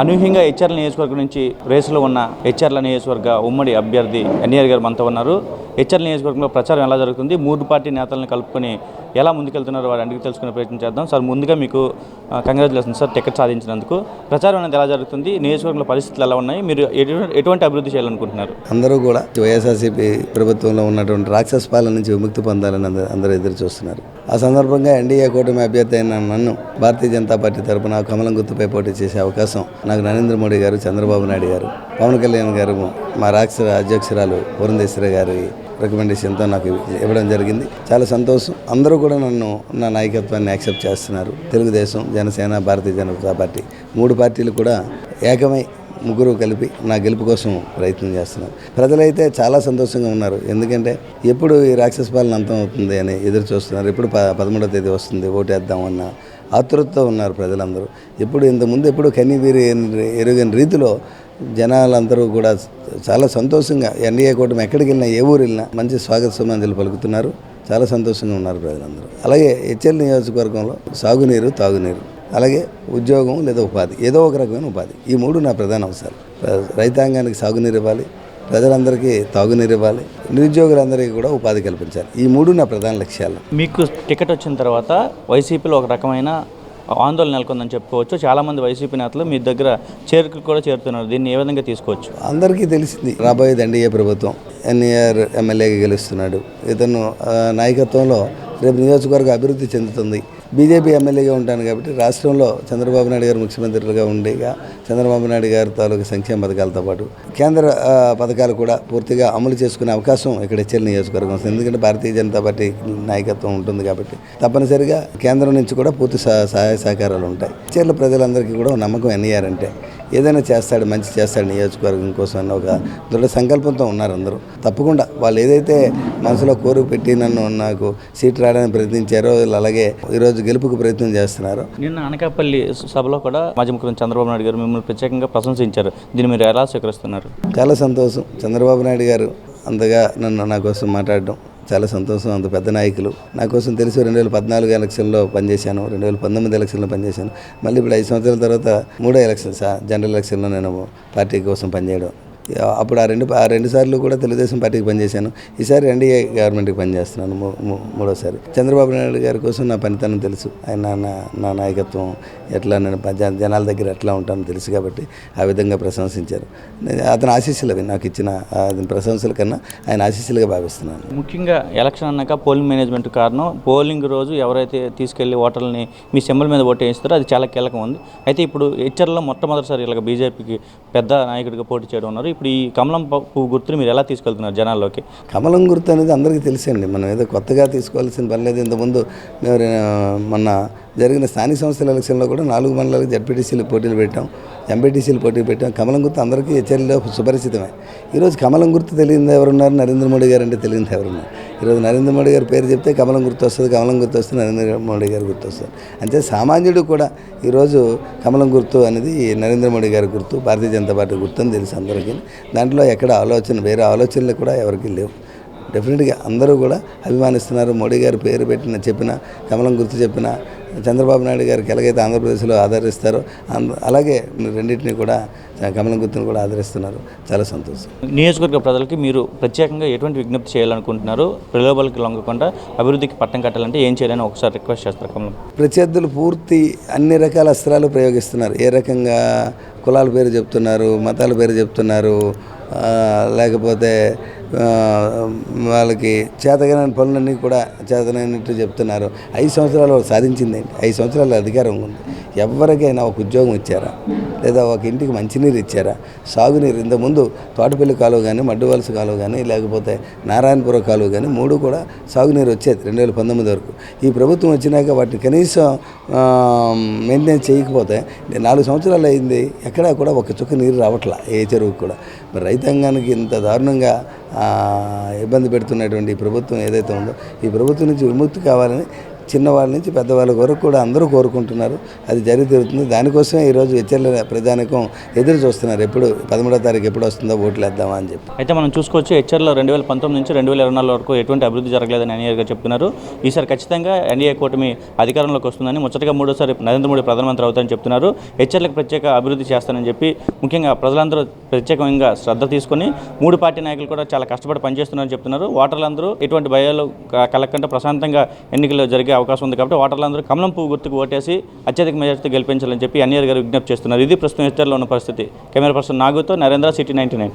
అనూహ్యంగా హెచ్ఆర్ల నియోజకవర్గం నుంచి రేసులో ఉన్న హెచ్ఆర్ల నియోజకవర్గ ఉమ్మడి అభ్యర్థి ఎన్ఆర్ గారు మనతో ఉన్నారు. హెచ్ఆర్ల నియోజకవర్గంలో ప్రచారం ఎలా జరుగుతుంది? మూడు పార్టీ నేతలను కలుపుకొని ఎలా ముందుకెళ్తున్నారో? వారు అడిగి తెలుసుకునే ప్రయత్నం చేద్దాం. సార్ ముందుగా మీకు కంగ్రాచులేషన్ సార్ టికెట్ సాధించినందుకు. ప్రచారం అనేది ఎలా జరుగుతుంది? నియోజకవర్గంలో పరిస్థితులు ఎలా ఉన్నాయి? మీరు ఎటువంటి అభివృద్ధి చేయాలనుకుంటున్నారు? అందరూ కూడా వైఎస్ఆర్సీపీ ప్రభుత్వంలో ఉన్నటువంటి రాక్షస పాలన నుంచి విముక్తి పొందాలని అందరూ ఎదురు చూస్తున్నారు. ఆ సందర్భంగా ఎన్డీఏ కూటమి అభ్యర్థి అయిన నన్ను భారతీయ జనతా పార్టీ తరఫున కమలం గుర్తుపై పోటీ చేసే అవకాశం నాకు నరేంద్ర మోడీ గారు చంద్రబాబు నాయుడు గారు పవన్ కళ్యాణ్ గారు మా రాక్షస అధ్యక్షురాలు పురంధేశ్వరి గారి రికమెండేషన్తో నాకు ఇవ్వడం జరిగింది. చాలా సంతోషం. అందరూ కూడా నన్ను నా నాయకత్వాన్ని యాక్సెప్ట్ చేస్తున్నారు. తెలుగుదేశం జనసేన భారతీయ జనతా పార్టీ మూడు పార్టీలు కూడా ఏకమై ముగ్గురు కలిపి నా గెలుపు కోసం ప్రయత్నం చేస్తున్నారు. ప్రజలైతే చాలా సంతోషంగా ఉన్నారు. ఎందుకంటే ఎప్పుడు ఈ రాక్షస పాలన అంతం అవుతుంది అని ఎదురు చూస్తున్నారు. ఎప్పుడు ప పదమూడవ తేదీ వస్తుంది ఓటేద్దామన్న ఆతృతతో ఉన్నారు ప్రజలందరూ. ఎప్పుడు ఇంతకుముందు ఎప్పుడు కన్నీ వీరి ఎరుగని రీతిలో జనాలందరూ కూడా చాలా సంతోషంగా ఎన్డీఏ కూటమి ఎక్కడికి వెళ్ళినా ఏ ఊరు వెళ్ళినా మంచి స్వాగత సుమంజలు పలుకుతున్నారు. చాలా సంతోషంగా ఉన్నారు ప్రజలందరూ. అలాగే హెచ్ఎల్ నియోజకవర్గంలో సాగునీరు తాగునీరు అలాగే ఉద్యోగం లేదా ఉపాధి ఏదో ఒక రకమైన ఉపాధి. ఈ మూడు నా ప్రధాన అవసరాలు. రైతాంగానికి సాగునీరు ఇవ్వాలి ప్రజలందరికీ తాగునీరు ఇవ్వాలి నిరుద్యోగులందరికీ కూడా ఉపాధి కల్పించాలి. ఈ మూడు నా ప్రధాన లక్ష్యాలు. మీకు టికెట్ వచ్చిన తర్వాత వైసీపీలో ఒక రకమైన ఆందోళన నెలకొందని చెప్పుకోవచ్చు. చాలామంది వైసీపీ నేతలు మీ దగ్గర చేరుకులు కూడా చేరుతున్నారు. దీన్ని ఏ విధంగా తీసుకోవచ్చు? అందరికీ తెలిసింది రాబోయేది ఎన్డీఏ ప్రభుత్వం. ఎన్ఈఆర్ ఎమ్మెల్యేగా గెలుస్తున్నాడు. ఇతను నాయకత్వంలో రేపు నియోజకవర్గ అభివృద్ధి చెందుతుంది. బీజేపీ ఎమ్మెల్యేగా ఉంటాను కాబట్టి రాష్ట్రంలో చంద్రబాబు నాయుడు గారు ముఖ్యమంత్రిగా ఉండేగా చంద్రబాబు నాయుడు గారి తాలూకు సంక్షేమ పథకాలతో పాటు కేంద్ర పథకాలు కూడా పూర్తిగా అమలు చేసుకునే అవకాశం ఇక్కడ చెల్లి నియోజకవర్గం ఎందుకంటే భారతీయ జనతా పార్టీ నాయకత్వం ఉంటుంది కాబట్టి తప్పనిసరిగా కేంద్రం నుంచి కూడా పూర్తి సహ- సహాయ సహకారాలు ఉంటాయి. చర్ల ప్రజలందరికీ కూడా నమ్మకం ఎన్ఈఆర్ అంటే ఏదైనా చేస్తాడు మంచి చేస్తాడు నియోజకవర్గం కోసం అన్న ఒక దృఢ సంకల్పంతో ఉన్నారు అందరూ. తప్పకుండా వాళ్ళు ఏదైతే మనసులో కోరిక పెట్టి నన్ను నాకు సీట్ రావడానికి ప్రయత్నించారో వీళ్ళు అలాగే ఈరోజు గెలుపుకు ప్రయత్నం చేస్తున్నారు. నిన్న అనకాపల్లి సభలో కూడా మాజీ ముఖ్యమంత్రి చంద్రబాబు నాయుడు గారు మిమ్మల్ని ప్రత్యేకంగా ప్రశంసించారు. దీన్ని మీరు ఎలా స్వీకరిస్తున్నారు? చాలా సంతోషం. చంద్రబాబు నాయుడు గారు అంతగా నన్ను నా కోసం మాట్లాడడం చాలా సంతోషం. అంత పెద్ద నాయకులు. నా కోసం తెలిసి రెండు వేల పద్నాలుగు ఎలక్షన్లో పనిచేశాను. రెండు వేల పంతొమ్మిది ఎలక్షన్లో పనిచేశాను. మళ్ళీ ఇప్పుడు ఐదు సంవత్సరాల తర్వాత మూడో ఎలక్షన్ సార్ జనరల్ ఎలక్షన్లో నేను పార్టీ కోసం పనిచేయడం. అప్పుడు ఆ రెండు ఆ రెండు సార్లు కూడా తెలుగుదేశం పార్టీకి పనిచేశాను. ఈసారి ఎన్డీఏ గవర్నమెంట్కి పనిచేస్తున్నాను మూడోసారి. చంద్రబాబు నాయుడు గారి కోసం నా పనితనం తెలుసు. ఆయన నా నా నాయకత్వం ఎట్లా నేను జనాల దగ్గర ఎట్లా ఉంటానో తెలుసు కాబట్టి ఆ విధంగా ప్రశంసించారు. అతని ఆశీస్సులు అవి నాకు ఇచ్చిన ప్రశంసల కన్నా ఆయన ఆశీస్సులుగా భావిస్తున్నాను. ముఖ్యంగా ఎలక్షన్ అన్నాక పోలింగ్ మేనేజ్మెంట్ కారణం. పోలింగ్ రోజు ఎవరైతే తీసుకెళ్ళి ఓటర్లని మీ సెంబల్ మీద ఓటు వేస్తారో అది చాలా కీలకం ఉంది. అయితే ఇప్పుడు హెచ్చర్లో మొట్టమొదటిసారి ఇలాగ బీజేపీకి పెద్ద నాయకుడిగా పోటీ చేయడం ఉన్నారు. ఇప్పుడు ఈ కమలం పువ్వు గుర్తుని మీరు ఎలా తీసుకెళ్తున్నారు జనాల్లోకి? కమలం గుర్తు అనేది అందరికీ తెలిసండి. మనం ఏదో కొత్తగా తీసుకోవాల్సిన పని లేదు. ఇంతకుముందు మన మొన్న జరిగిన స్థానిక సంస్థల ఎలక్షన్లో కూడా నాలుగు మండలాలకు జడ్పీటీసీలు పోటీలు పెట్టాం ఎంపీటీసీలు పోటీ పెట్టాం. కమలం గుర్తు అందరికీ హెచ్చరిలో సుపరిచితమే. ఈరోజు కమలం గుర్తు తెలియదు ఎవరున్నారు? నరేంద్ర మోడీ గారు అంటే తెలియదు ఎవరున్నారు? ఈరోజు నరేంద్ర మోడీ గారి పేరు చెప్తే కమలం గుర్తు వస్తుంది కమలం గుర్తు వస్తుంది నరేంద్ర మోడీ గారు గుర్తు వస్తుంది అంతే సామాన్యుడు కూడా ఈరోజు కమలం గుర్తు అనేది నరేంద్ర మోడీ గారి గుర్తు భారతీయ జనతా పార్టీ గుర్తు అని తెలుసు అందరికీ. దాంట్లో ఎక్కడ ఆలోచన వేరే ఆలోచనలు కూడా ఎవరికి లేవు. డెఫినెట్గా అందరూ కూడా అభిమానిస్తున్నారు. మోడీ గారి పేరు పెట్టిన చెప్పిన కమలం గుర్తు చెప్పిన చంద్రబాబు నాయుడు గారికి ఎలాగైతే ఆంధ్రప్రదేశ్లో ఆదరిస్తారో అలాగే రెండింటిని కూడా కమలం గుర్తును కూడా ఆదరిస్తున్నారు. చాలా సంతోషం. నియోజకవర్గ ప్రజలకి మీరు ప్రత్యేకంగా ఎటువంటి విజ్ఞప్తి చేయాలనుకుంటున్నారు? ప్రలోభాలకి లొంగకుండా అభివృద్ధికి పట్టం కట్టాలంటే ఏం చేయాలని ఒకసారి రిక్వెస్ట్ చేస్తారు కమలం. ప్రత్యర్థులు పూర్తి అన్ని రకాల అస్త్రాలు ప్రయోగిస్తున్నారు. ఏ రకంగా కులాల పేరు చెప్తున్నారు మతాల పేరు చెప్తున్నారు లేకపోతే వాళ్ళకి చేతగాని పనులన్నీ కూడా చేతనైనట్టు చెప్తున్నారు. ఐదు సంవత్సరాలు వాళ్ళు సాధించింది ఐదు సంవత్సరాల అధికారం ఉంది. ఎవరికైనా ఒక ఉద్యోగం ఇచ్చారా? లేదా ఒక ఇంటికి మంచినీరు ఇచ్చారా? సాగునీరు ఇంతకుముందు తోటపల్లి కాలువ కానీ మడ్డువలస కాలువ కానీ లేకపోతే నారాయణపురం కాలువ కానీ మూడు కూడా సాగునీరు వచ్చేది రెండు వేల పంతొమ్మిది వరకు. ఈ ప్రభుత్వం వచ్చినాక వాటిని కనీసం మెయింటెనెన్స్ చేయకపోతే నాలుగు సంవత్సరాలు అయింది. ఎక్కడా కూడా ఒక చుక్క నీరు రావట్లా ఏ చెరువుకు కూడా. మరి రైతాంగానికి ఇంత దారుణంగా ఇబ్బంది పెడుతున్నటువంటి ప్రభుత్వం ఏదైతే ఉందో ఈ ప్రభుత్వం నుంచి విముక్తి కావాలని చిన్నవాళ్ళ నుంచి పెద్దవాళ్ళ వరకు కూడా అందరూ కోరుకుంటున్నారు. అది జరిగి తీరుతుంది. దానికోసమే ఈరోజు హెచ్చర్ల ప్రజానికం ఎదురు చూస్తున్నారు. ఎప్పుడు పదమూడో తారీఖు ఎప్పుడు వస్తుందో ఓట్లు వేద్దామా అని చెప్పి. అయితే మనం చూసుకోవచ్చు హెచ్ఆర్లో రెండు వేల పంతొమ్మిది నుంచి రెండు వేల ఇరవై నాలుగు వరకు ఎటువంటి అభివృద్ధి జరగలేదని ఎన్ఏ గారు చెప్తున్నారు. ఈసారి ఖచ్చితంగా ఎన్డీఏ కూటమి అధికారంలోకి వస్తుందని ముచ్చటగా మూడోసారి నరేంద్ర మోడీ ప్రధానమంత్రి అవుతారని చెప్తున్నారు. హెచ్ఎల్లకు ప్రత్యేక అభివృద్ధి చేస్తానని చెప్పి ముఖ్యంగా ప్రజలందరూ ప్రత్యేకంగా శ్రద్ధ తీసుకొని మూడు పార్టీ నాయకులు కూడా చాలా కష్టపడి పనిచేస్తున్నారని చెప్తున్నారు. ఓటర్లందరూ ఎటువంటి భయాలు కలగకుండా ప్రశాంతంగా ఎన్నికలు జరిగే అవకాశం ఉంది కాబట్టి ఓటర్లందరూ కమలం పువ్వు గుర్తుకు ఓటేసి అత్యధిక మెజార్టీతో గెలిపించాలని చెప్పి అన్నియర్ గారు విజ్ఞప్తి చేస్తున్నారు. ఇది ప్రస్తుతం హెచ్ఆర్లో ఉన్న పరిస్థితి. కెమెరా పర్సన్ నాగుతో నరేంద్ర సిటీ నైన్టీ నైన్.